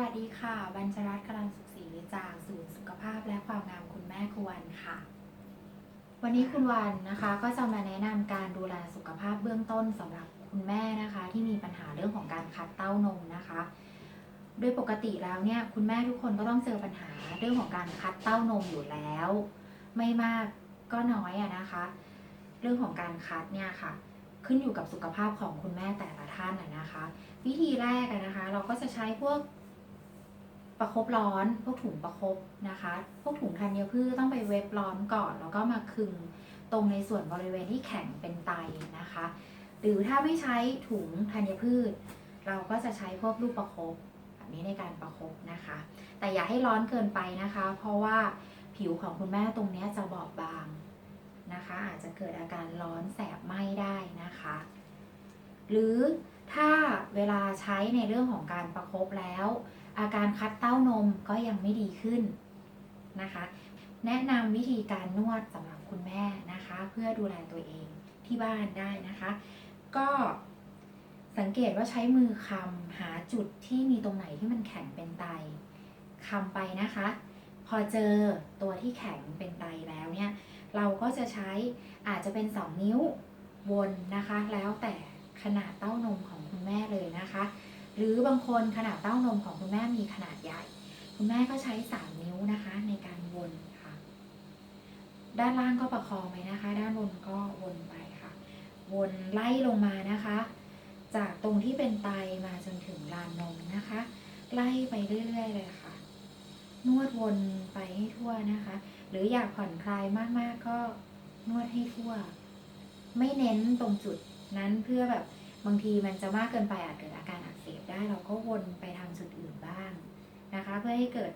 วัสดีค่ะบรรจรัตน์กลันสุขศรีจากศูนย์สุขภาพและความงามคุณแม่ควันค่ะ วันนี้คุณวันนะคะก็จะมาแนะนำการดูแลสุขภาพเบื้องต้นสำหรับคุณแม่นะคะ ที่มีปัญหาเรื่องของการคัดเต้านมนะคะ โดยปกติแล้วเนี่ยคุณแม่ทุกคนก็ต้องเจอปัญหาเรื่องของการคัดเต้านมอยู่แล้ว ไม่มากก็น้อยอะนะคะ เรื่องของการคัดเนี่ยค่ะขึ้นอยู่กับสุขภาพของคุณแม่แต่ละท่านอะนะคะ วิธีแรกอะนะคะ เราก็จะใช้พวก ประคบร้อน พวกถุงประคบนะคะ พวกถุงธัญพืชต้องไปเวฟร้อนก่อน แล้วก็มาคึงตรงในส่วนบริเวณที่แข็งเป็นไตนะคะ หรือถ้าไม่ใช้ถุงธัญพืช เราก็จะใช้พวกลูกประคบแบบนี้ในการประคบนะคะ แต่อย่าให้ร้อนเกินไปนะคะ เพราะว่าผิวของคุณแม่ตรงนี้จะบอบบางนะคะ อาจจะเกิดอาการร้อนแสบไหม้ได้นะคะ หรือถ้าเวลาใช้ในเรื่องของการประคบแล้ว อาการคัดเต้านมก็ยังไม่ดีขึ้นนะคะ แนะนำวิธีการนวดสำหรับคุณแม่นะคะ เพื่อดูแลตัวเองที่บ้านได้นะคะ ก็สังเกตว่าใช้มือคำหาจุดที่มีตรงไหนที่มันแข็งเป็นไตคำไปนะคะ พอเจอตัวที่แข็งเป็นไตแล้วเนี่ย เราก็จะใช้อาจจะเป็น 2 นิ้ววนนะคะ แล้วแต่ขนาดางคนขนาดเต้านมของคุณแม่มีขนาดใหญ่ คุณแม่ก็ใช้3นิ้วนะคะ ในการวนค่ะ ด้านล่างก็ประคองไว้นะคะ ด้านบนก็วนไปค่ะ วนไล่ลงมานะคะ จากตรงที่เป็นไตมาจนถึงลานนมนะคะ ไล่ไปเรื่อยๆเลยค่ะ นวดวนไปให้ทั่วนะคะ หรืออยากผ่อนคลายมากๆก็นวดให้ทั่ว ไม่เน้นตรงจุดนั้นเพื่อแบบบางทีมันจะมากเกินไปอาจเกิดอาการ ได้เราก็วนไปทางจุดอื่นบ้างนะคะ เพื่อให้เกิด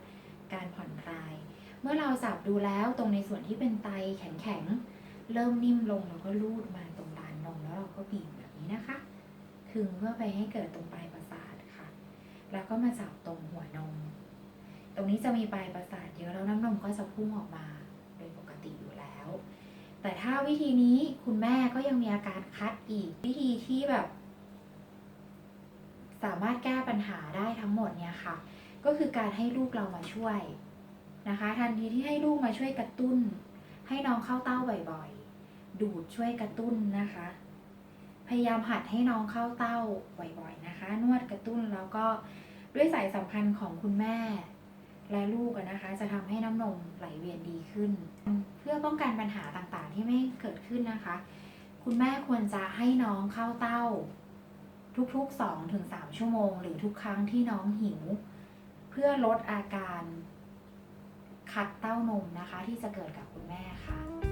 การผ่อนคลาย เมื่อเราจับดูแล้วตรงในส่วนที่เป็นไตแข็งๆเริ่มนิ่มลงเราก็ลูดมาตรงลานนมแล้วเราก็บีบแบบนี้นะคะคึงเพื่อไปให้เกิดตรงปลายประสาทค่ะ แล้วก็มาจับตรงหัวนม ตรงนี้จะมีปลายประสาทเยอะแล้วน้ำนมก็จะพุ่งออกมาโดยปกติอยู่แล้ว แต่ถ้าวิธีนี้คุณแม่ก็ยังมีอาการคัดอีก วิธีที่แบบ สามารถแก้ปัญหาได้ทั้งหมดเนี่ยค่ะ ก็คือการให้ลูกเรามาช่วยนะคะ ทันทีที่ให้ลูกมาช่วยกระตุ้น ให้น้องเข้าเต้าบ่อยๆ ดูดช่วยกระตุ้นนะคะ พยายามหัดให้น้องเข้าเต้าบ่อยๆนะคะ นวดกระตุ้นแล้วก็ด้วยสายสัมพันธ์ของคุณแม่ และลูกนะคะ จะทำให้น้ำนมไหลเวียนดีขึ้น เพื่อป้องกันปัญหาต่างๆ ที่ไม่เกิดขึ้นนะคะ คุณแม่ควรจะให้น้องเข้าเต้า ทุกๆ 2-3ถึงชั่วโมง หรือทุกครั้งที่น้องหิว เพื่อลดอาการ คัดเต้านมนะคะที่จะเกิดกับคุณแม่ค่ะ